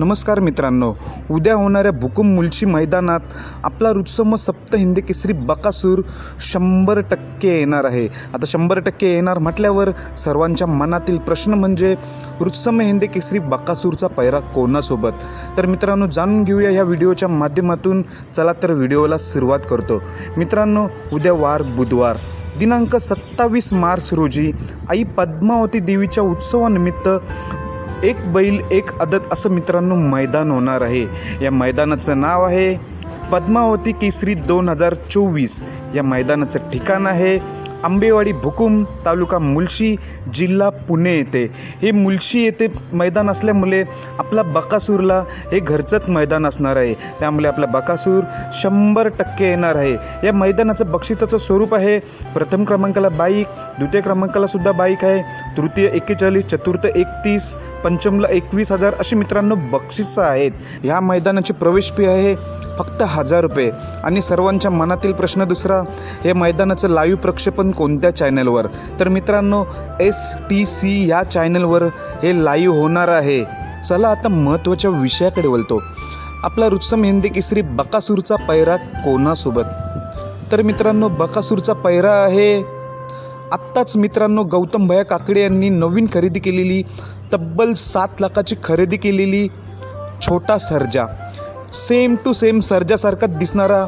नमस्कार मित्रांनो. उद्या होणाऱ्या भुकुम मुलशी मैदानात आपला रुत्सम सप्त हिंदी केसरी बकासूर शंभर टक्के येणार आहे. आता शंभर टक्के येणार म्हटल्यावर सर्वांच्या मनातील प्रश्न म्हणजे रुत्सम हिंदी केसरी बकासूरचा पैरा कोणासोबत? तर मित्रांनो जाणून घेऊया ह्या व्हिडिओच्या माध्यमातून. चला तर व्हिडिओला सुरुवात करतो. मित्रांनो उद्या वार बुधवार. दिनांक सत्तावीस मार्च रोजी आई पद्मावती देवीच्या उत्सवानिमित्त एक बैल एक अदत असं मित्रांनो मैदान होणार आहे. या मैदानाचं नाव आहे पद्मावती केसरी दोन हजार चोवीस. या मैदानाचं ठिकाण आहे आंबेवाडी भुकुम तालुका मुलशी जिल्हा पुणे येथे हे मुलशी येथे मैदान असल्यामुळे आपला बकासूरला हे घरचंच मैदान असणार आहे. त्यामुळे आपला बकासूर शंभर टक्के येणार आहे. या मैदानाचं बक्षिसाचं स्वरूप आहे प्रथम क्रमांकाला बाईक द्वितीय क्रमांकाला सुद्धा बाईक आहे तृतीय एक्केचाळीस चतुर्थ एकतीस पंचमला एकवीस हजार अशी मित्रांनो बक्षिसं आहेत. ह्या मैदानाची प्रवेश फी आहे फक्त हजार रुपये. आणि सर्वांच्या मनातील प्रश्न दुसरा हे मैदानाचं लाईव्ह प्रक्षेपण कोणत्या चॅनलवर? तर मित्रांनो एस टी सी ह्या चॅनलवर हे लाईव्ह होणार आहे. चला आता महत्त्वाच्या विषयाकडे वळतो. आपला रुत्सम हिंदी केसरी बकासूरचा पैरा कोणासोबत? तर मित्रांनो बकासूरचा पैरा आहे. आत्ताच मित्रांनो गौतम भया काकडे यांनी नवीन खरेदी केलेली तब्बल सात लाखाची खरेदी केलेली छोटा सर्जा. सेम टू सेम सर्जासारखा दिसणारा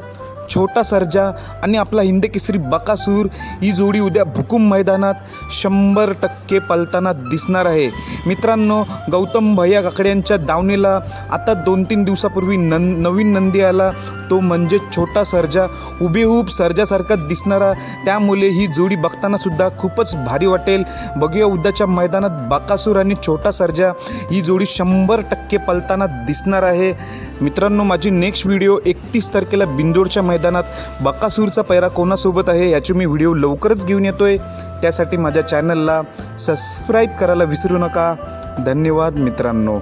छोटा सर्जा आणि आपला हिंद केसरी बकासूर ही जोडी उद्या भुकुम मैदानात शंभर टक्के पलताना दिसणार आहे. मित्रांनो गौतम भैया काकड्यांच्या दावणीला आता दोन तीन दिवसापूर्वी नं नवीन नंदी आला. तो म्हणजे छोटा सर्जा उभेहूब सर्जासारखा दिसणारा. त्यामुळे ही जोडी बघतानासुद्धा खूपच भारी वाटेल. बघूया उद्याच्या मैदानात बकासूर आणि छोटा सर्जा ही जोडी शंभर टक्के पलताना दिसणार आहे. मित्रांनो माझी नेक्स्ट व्हिडिओ एकतीस तारखेला बिंदोडच्या मैदानात बकासूरचा पैरा कोणासोबत आहे याची मी व्हिडिओ लवकरच घेऊन येतो आहे त्यासाठी माझ्या चॅनलला सबस्क्राईब करायला विसरू नका. धन्यवाद मित्रांनो.